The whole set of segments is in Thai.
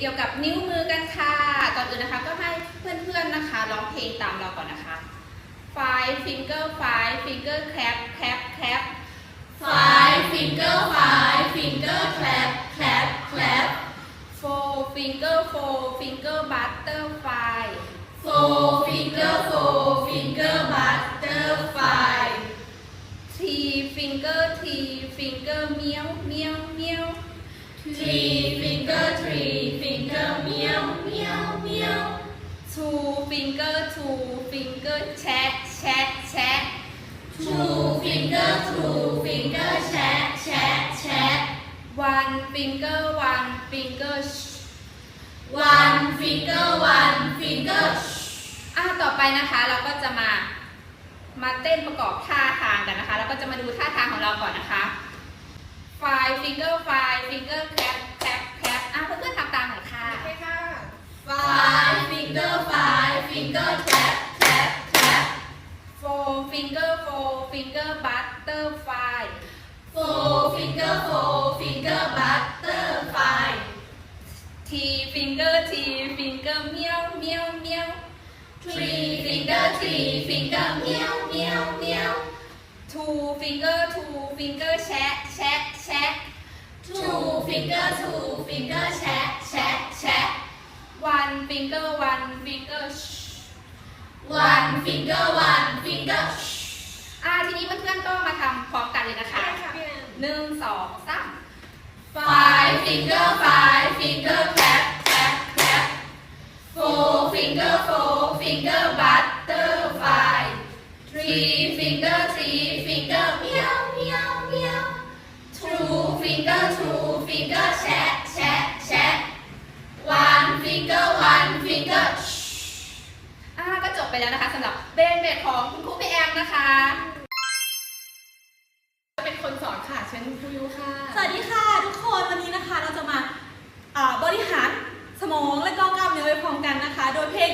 เกี่ยวกับนิ้วมือกันค่ะ ก่อนอื่นนะคะก็ให้เพื่อนๆนะคะร้องเพลงตามเราก่อนนะคะ five finger five finger clap clap clap Five finger five finger clap clap clap four finger four finger butterfly Four finger four finger butterfly three finger three finger เมีย Three finger three finger meow meow meow two finger two finger แชะแชะแชะ Two finger two finger chat chat chat one finger one finger sh- One finger one finger อะต่อไปนะคะเราก็จะมา มาเต้นประกอบท่าทางกันนะคะ แล้วก็จะมาดูท่าทางของเราก่อนนะคะ five finger five finger clap clap clap อ่ะเพื่อนๆทำตามหน่อยค่ะ Five finger five finger clap clap clap four finger four finger butterfly Four finger four finger butterfly three finger three finger เมียวเมียวเมียว Three finger three finger meow meow meow two finger two finger แชะแชะ แชะ Two finger two finger chat chat chat one finger one finger sh- One finger one finger อ่าทีนี้เพื่อนๆก็มาทำพร้อมกันเลยนะคะหนึ่งสองสาม Five finger five finger clap clap clap Four finger four finger butterfly ไปแล้วนะคะสำหรับเบนเบดของคุณครูพี่แอมนะคะ เป็นคนสอนค่ะเชิญคุณครูยูค่ะ สวัสดีค่ะทุกคนวันนี้นะคะเราจะมาอ่าบริหารสมองและก็กล้ามเนื้อไปพร้อมกันนะคะ โดยเพลง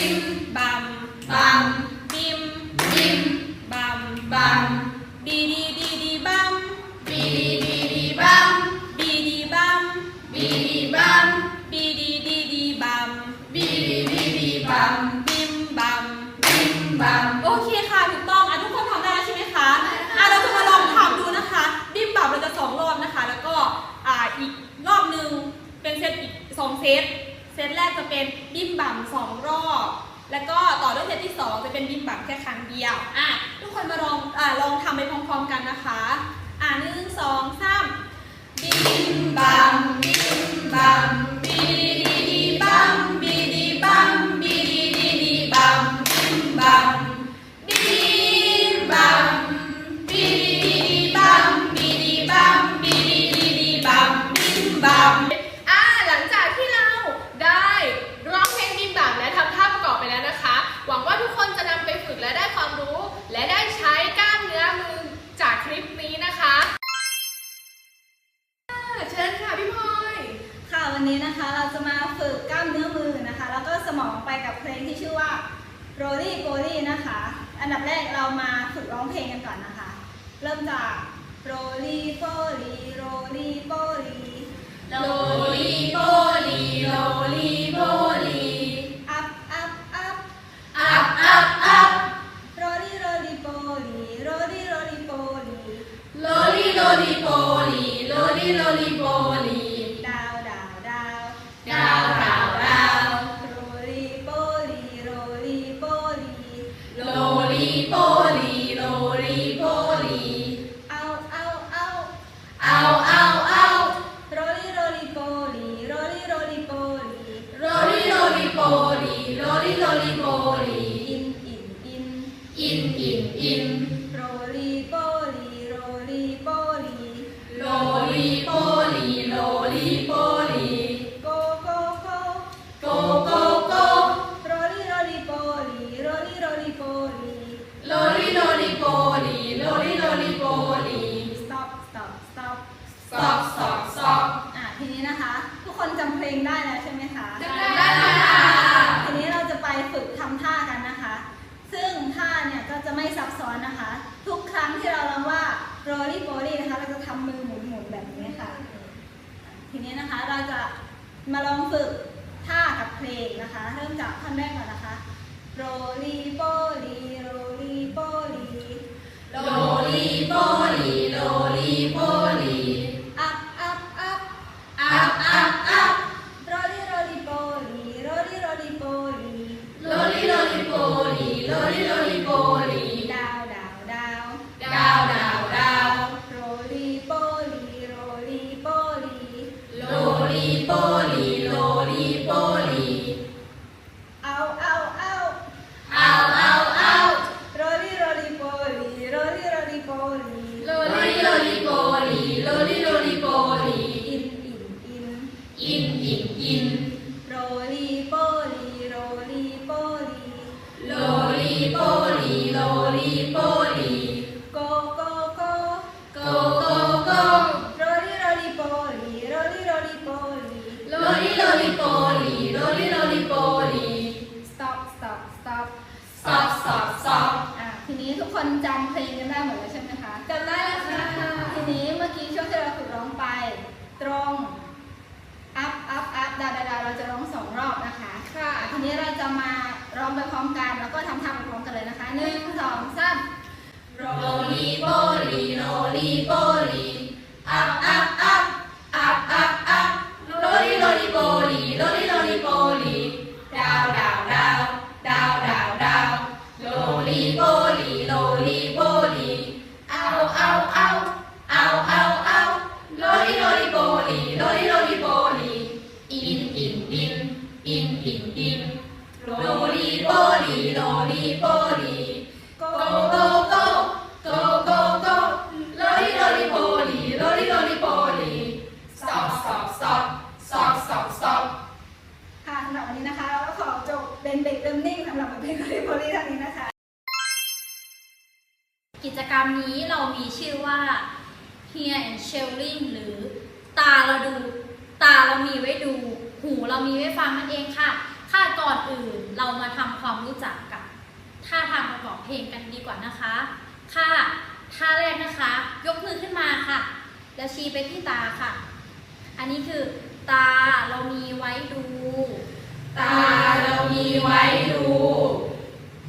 บิมบัมบัมบิมบิมบัมบัมบีดีดีดีบัมบีดีดีดีบัมบีดีบัมบีดีบัมบีดีดีดีบัมบีดีดีดีบัมบิมบัมบิมบัมโอเคค่ะถูกต้องอะทุกคนทำได้แล้วใช่ไหมคะอะเราจะมาลองทำดูนะคะบิมบับเราจะสองรอบนะคะ แล้วก็อ่าอีกรอบหนึ่งเป็นเซตอีกสองเซต ซตแรกจะเป็นบิมบัมสองรอบ แล้วก็ต่อด้วยเซตที่สองจะเป็นบิมบัมแค่ครั้งเดียวอะทุกคนมาลองอ่าลองทำไปพร้อมๆกันนะคะ อะหนึ่งสองสามบิมบัมบิมบัมบิ่ม โล นะคะ เราจะมาลองฝึกท่ากับเพลงนะคะ เริ่มจากท่อนแรกก่อนนะคะโรลีโปลีโรลีโลลีโรลีโป ทีนี้ทุกคนจำเพลงกันได้หมดแล้วใช่ไหมคะจำได้แล้วค่ะทีนี้เมื่อกี้ช่วงที่เราฝึกร้องไป ตรง up up up ดาดาดาเราจะร้องสองรอบนะคะค่ะทีนี้เราจะมาร้องไปพร้อมกันแล้วก็ทำท่าไปพร้อมกันเลยนะคะหนึ่งสองสามโรลีโบลีโรลีโบลีอัพอัพอัพ เป็นเด็กเริ่มนิ่งสำหรับเพลงคอริโพลีท่านี้นะคะ กิจกรรมนี้เรามีชื่อว่า hear and sharing หรือตาเราดูตาเรามีไว้ดู หูเรามีไว้ฟังนั่นเองค่ะ ค่ะก่อนอื่นเรามาทำความรู้จักกับท่าทางประกอบเพลงกันดีกว่านะคะ ค่ะท่าแรกนะคะ ยกมือขึ้นมาค่ะ แล้วชี้ไปที่ตาค่ะ อันนี้คือตาเรามีไว้ดู มีไว้ดู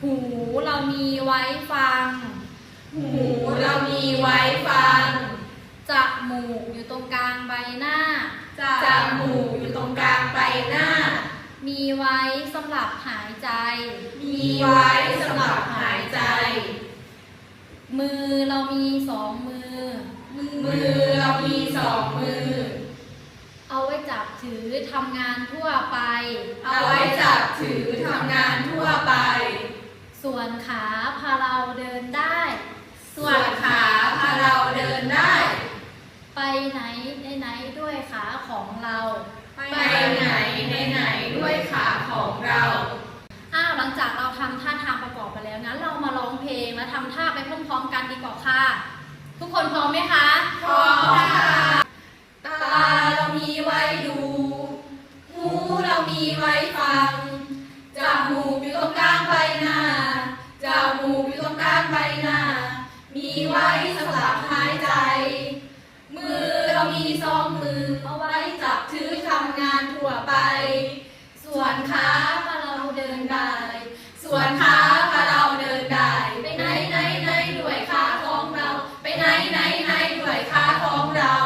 หูเรามีไว้ฟัง หูเรามีไว้ฟัง จมูกอยู่ตรงกลางใบหน้า จมูกอยู่ตรงกลางใบหน้า มีไว้สำหรับหายใจ มีไว้สำหรับหายใจ มือเรามีสองมือ มือเรามีสองมือ เอาไว้จับถือทำงานทั่วไป เอาไว้จับถือทำงานทั่วไป ส่วนขาพาเราเดินได้ ส่วนขาพาเราเดินได้ ไปไหนไหนๆด้วยขาของเรา ไปไหนไหนไหนด้วยขาของเราอ้าวหลังจากเราทำท่าทางประกอบไปแล้วงั้นเรามาร้องเพลงและทำท่าไปพร้อมๆกันดีกว่าค่ะ ทุกคนพร้อมไหมคะ พร้อมค่ะ สองมือเอาไว้จับถือทำงานทั่วไป ส่วนขาพาเราเดินได้ ส่วนขาเดินได้ ไปไหนไหนไหนด้วยขาของเรา ไปไหนไหนไหนด้วยขาของเรา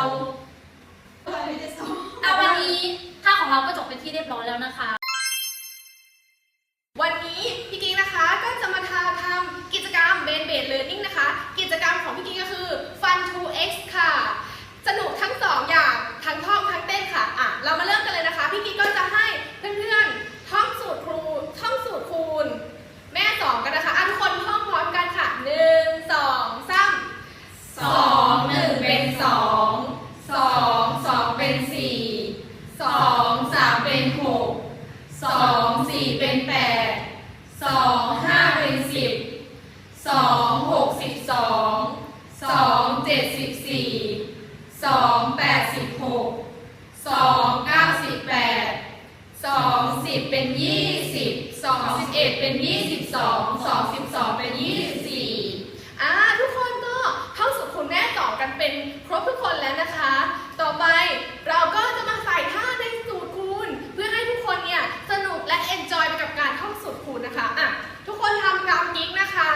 เอาวันนี้ท่าของเราก็จบเป็นที่เรียบร้อยแล้วนะคะ วันนี้พี่กิ๊กนะคะก็จะมาทาทำกิจกรรมเบนเบดเล a r n นิ่งนะคะ กิจกรรมของพี่กิ๊กก็คือ Fun to X ค่ะ สนุกทั้งสองอย่างทั้งท่องทั้งเต้นค่ะอะ เรามาเริ่มกันเลยนะคะ พี่กิ๊กก็จะให้เพื่อนๆท่องสูตรครูท่องสูตรคูณ แม่สองกันนะคะอะทุกคนท่องพร้อมกันค่ะหนึ่งสองสามสองหนึ่งเป็นสองสองสองเป็นสี่สองสามเป็นหกสองสี่เป็นแปด สองห้าเป็นสิบ สองหกสิบสอง สองเจ็ดสิบสี่ สองแปดสิบหก สองเก้าสิบแปด สองสิบเป็นยี่สิบ สองสิบเอ็ดเป็นยี่สิบสอง สองสิบสองเป็นยี่สิบสี่อ่าทุกคนก็เข้าสู่คุณแม่ต่อกันเป็นครบทุกคนแล้วนะคะ ต่อไปเราก็จะมาใส่ท่าในสูตรคูณ เพื่อให้ทุกคนเนี่ยสนุกและเอนจอยไปกับการท่องสูตรคูณนะคะอะทุกคนทำตามกิ๊กนะคะ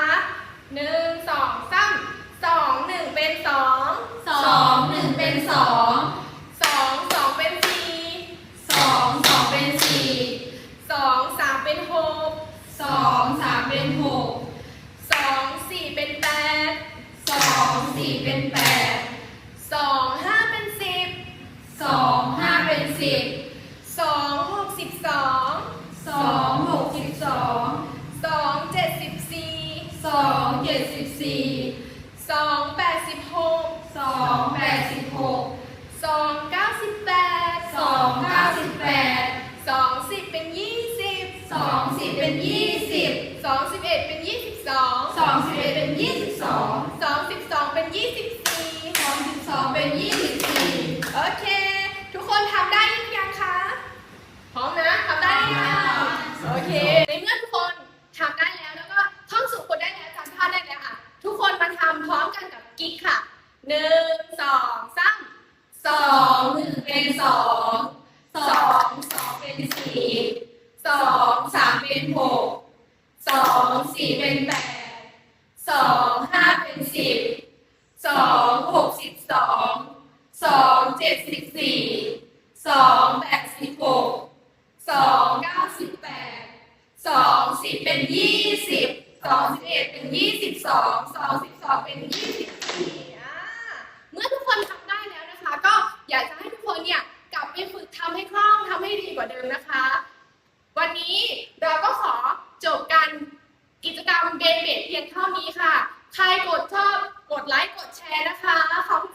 หนึ่งสองสามสองหนึ่งเป็นสอง สองหนึ่งเป็นสอง สองสองเป็นสี่ สองสองเป็นสี่ สองสามเป็นหก สองสามเป็นหก สองสี่เป็นแปด สอง สี่เป็นแปดสองห้าเป็นสิบสองห้าเป็นสิบสองหกสิบสองสองหกสิบสองสองเจ็ดสิบสี่สองเจ็ดสิบสี่สองแปดสิบหกสองแปดสิบหกสองเก้าสิบแปดสองเก้าสิบแปดสองสิบเป็นยี่สิบสองสิบเป็นยี่สิบสองสิบเอ็ดเป็นยี่สิบสองสองสิบเอ็ดเป็นยี่สิบสอง 2 เป็น 24 โอเค ทุกคนทำได้หรือยังคะพร้อมนะทำได้ยังโอเค ในเมื่อทุกคนทำได้แล้วแล้วก็ท่องสูตรคนได้แล้วจำท่าได้แล้วค่ะ ทุกคนมาทำพร้อมกันกับกิ๊กค่ะ 1 2 3 2 1 เป็น 2 2 2 เป็น 4 2 3 เป็น 6 2 4 เป็น 8 2 5 เป็น 10 2 จ็ดสิบสี่สองแปดสิบหกสองเก้าสิบแปดสองสิบเป็นยี่สิบสองสิบเอ็ดเป็นยี่สิบสองสองสิบสองเป็นยี่สิบสี่เมื่อทุกคนทำได้แล้วนะคะ ก็อยากจะให้ทุกคนเนี่ยกลับไปฝึกทำให้คล่องทำให้ดีกว่าเดิมนะคะ วันนี้เราก็ขอจบการกิจกรรมเบนเบทเพียงเท่านี้ค่ะ ใครกดชอบกดไลค์กดแชร์นะคะขอบคุณ